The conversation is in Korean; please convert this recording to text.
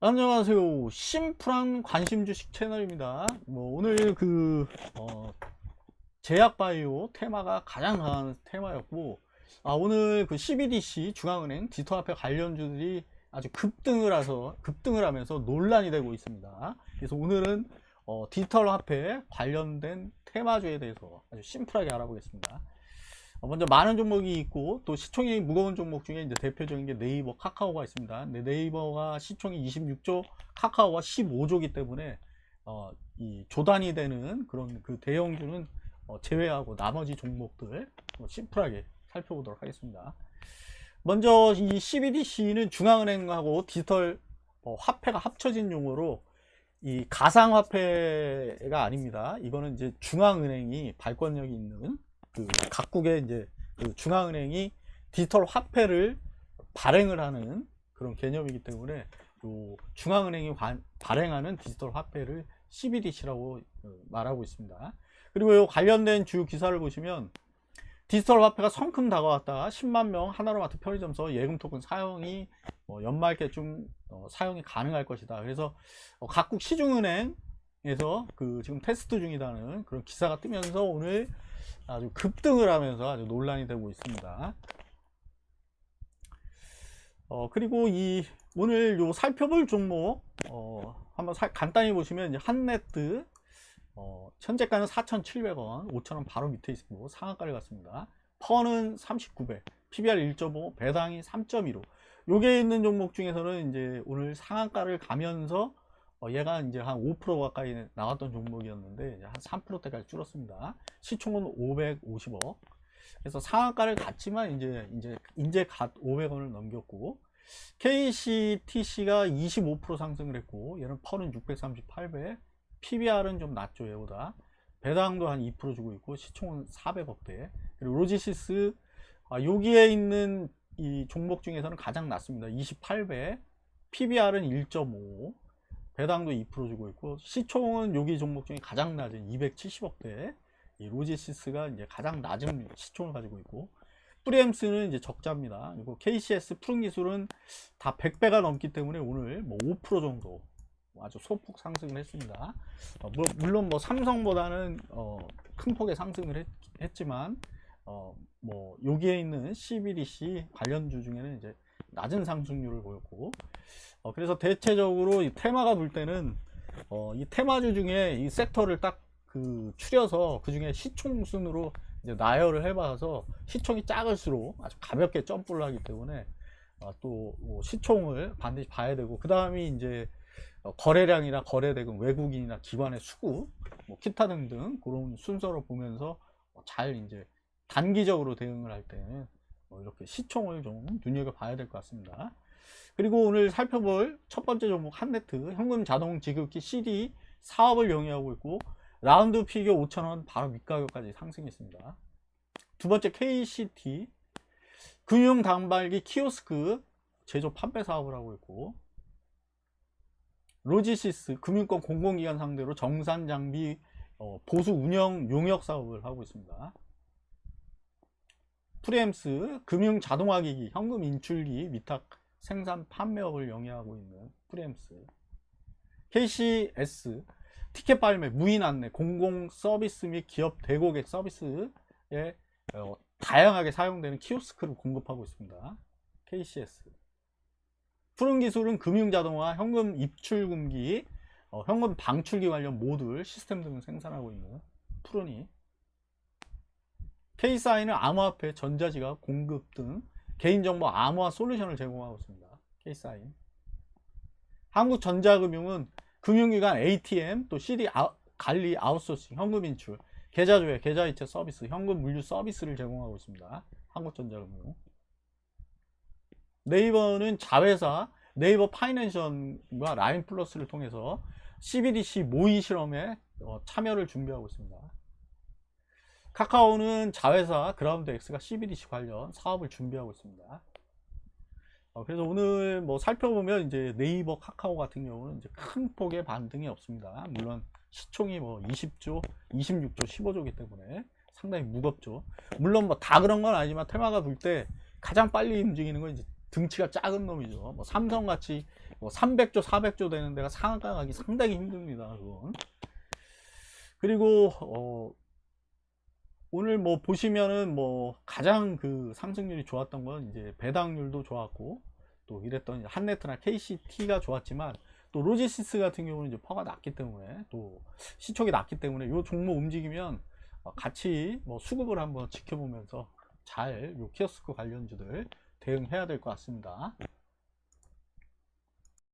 안녕하세요. 심플한 관심 주식 채널입니다. 뭐 오늘 그 어, 제약바이오 테마가 가장 강한 테마였고 아, 오늘 그 CBDC 중앙은행 디지털 화폐 관련주들이 아주 급등을 해서 급등을 하면서 논란이 되고 있습니다. 그래서 오늘은 어, 디지털 화폐 관련된 테마주에 대해서 아주 심플하게 알아보겠습니다. 어, 먼저 많은 종목이 있고 또 시총이 무거운 종목 중에 이제 대표적인 게 네이버, 카카오가 있습니다. 근데 네이버가 시총이 26조, 카카오가 15조기 때문에 어, 이 조단이 되는 그런 그 대형주는 어, 제외하고 나머지 종목들 어, 심플하게 살펴보도록 하겠습니다. 먼저 이 CBDC는 중앙은행하고 디지털 어, 화폐가 합쳐진 용어로 이 가상화폐가 아닙니다. 이거는 이제 중앙은행이 발권력이 있는 그 각국의 이제 그 중앙은행이 디지털 화폐를 발행을 하는 그런 개념이기 때문에 요 중앙은행이 관- 발행하는 디지털 화폐를 CBDC라고 말하고 있습니다. 그리고 요 관련된 주요 기사를 보시면 디지털 화폐가 성큼 다가왔다. 10만 명 하나로마트 편의점서 예금 토큰 사용이 어, 연말께쯤 어, 사용이 가능할 것이다. 그래서 어, 각국 시중은행에서 그 지금 테스트 중이라는 그런 기사가 뜨면서 오늘 아주 급등을 하면서 아주 논란이 되고 있습니다. 어, 그리고 이 오늘 요 살펴볼 종목 어, 한번 살- 간단히 보시면 이제 한네트 어, 현재가는 4,700원, 5,000원 바로 밑에 있고 상한가를 갔습니다. 퍼는 39배, PBR 1.5, 배당이 3.15. 요게 있는 종목 중에서는 이제 오늘 상한가를 가면서 어, 얘가 이제 한 5% 가까이 나왔던 종목이었는데 한 3%대까지 줄었습니다. 시총은 550억. 그래서 상한가를 갔지만 이제 이제 이제 갓 500원을 넘겼고 KCTC가 25% 상승을 했고 얘는 퍼는 638배, PBR은 좀 낮죠 얘보다. 배당도 한 2% 주고 있고 시총은 400억대. 그리고 로지시스 아, 여기에 있는 이 종목 중에서는 가장 낮습니다. 28배, PBR은 1.5. 배당도 2% 주고 있고 시총은 여기 종목 중에 가장 낮은 270억대 이 로지시스가 이제 가장 낮은 시총을 가지고 있고 프리엠스는 이제 적자입니다. 그리고 KCS 푸른 기술은 다 100배가 넘기 때문에 오늘 뭐 5% 정도 아주 소폭 상승을 했습니다. 어, 뭐- 물론 뭐 삼성보다는 어, 큰 폭의 상승을 했, 지만 어, 뭐 여기에 있는 CBDC 관련주 중에는 이제 낮은 상승률을 보였고. 어, 그래서 대체적으로 이 테마가 불 때는 어, 이 테마주 중에 이 섹터를 딱 그 추려서 그 중에 시총 순으로 이제 나열을 해봐서 시총이 작을수록 아주 가볍게 점프를 하기 때문에 어, 또 뭐 시총을 반드시 봐야 되고 그 다음이 이제 어, 거래량이나 거래대금 외국인이나 기관의 수급 뭐 기타 등등 그런 순서로 보면서 어, 잘 이제 단기적으로 대응을 할 때는 어, 이렇게 시총을 좀 눈여겨 봐야 될 것 같습니다. 그리고 오늘 살펴볼 첫 번째 종목 한네트 현금 자동 지급기 CD 사업을 영위하고 있고 라운드 피겨 5,000원 바로 밑가격까지 상승했습니다. 두 번째 KCT 금융 단말기 키오스크 제조 판매 사업을 하고 있고 로지시스 금융권 공공기관 상대로 정산 장비 어, 보수 운영 용역 사업을 하고 있습니다. 프리엠스 금융 자동화기기 현금 인출기 위탁 생산 판매업을 영위하고 있는 프리엠스 KCS 티켓 발매 무인 안내 공공 서비스 및 기업 대고객 서비스에 어, 다양하게 사용되는 키오스크를 공급하고 있습니다. KCS 푸른 기술은 금융 자동화, 현금 입출 금기, 어, 현금 방출기 관련 모듈, 시스템 등을 생산하고 있는 푸른이 K사인은 암호화폐, 전자지갑, 공급 등 개인정보 암호화 솔루션을 제공하고 있습니다. K사인 한국전자금융은 금융기관 ATM, 또 CD 아- 관리 아웃소싱, 현금 인출, 계좌 조회, 계좌 이체 서비스, 현금 물류 서비스를 제공하고 있습니다. 한국전자금융. 네이버는 자회사 네이버 파이낸션과 라인 플러스를 통해서 CBDC 모의 실험에 어, 참여를 준비하고 있습니다. 카카오는 자회사 그라운드 X가 CBDC 관련 사업을 준비하고 있습니다. 어, 그래서 오늘 뭐 살펴보면 이제 네이버 카카오 같은 경우는 이제 큰 폭의 반등이 없습니다. 물론 시총이 뭐 20조, 26조, 15조기 때문에 상당히 무겁죠. 물론 뭐 다 그런 건 아니지만 테마가 불 때 가장 빨리 움직이는 건 이제 등치가 작은 놈이죠. 뭐 삼성 같이 뭐 300조, 400조 되는 데가 상한가 가기 상당히 힘듭니다. 그건. 그리고 어, 오늘 뭐 보시면은 뭐 가장 그 상승률이 좋았던 건 이제 배당률도 좋았고 또 이랬던 한네트나 KCT가 좋았지만 또 로지시스 같은 경우는 이제 퍼가 낮기 때문에 또 시총이 낮기 때문에 요 종목 움직이면 어, 같이 뭐 수급을 한번 지켜보면서 잘요 키오스크 관련주들 대응해야 될 것 같습니다.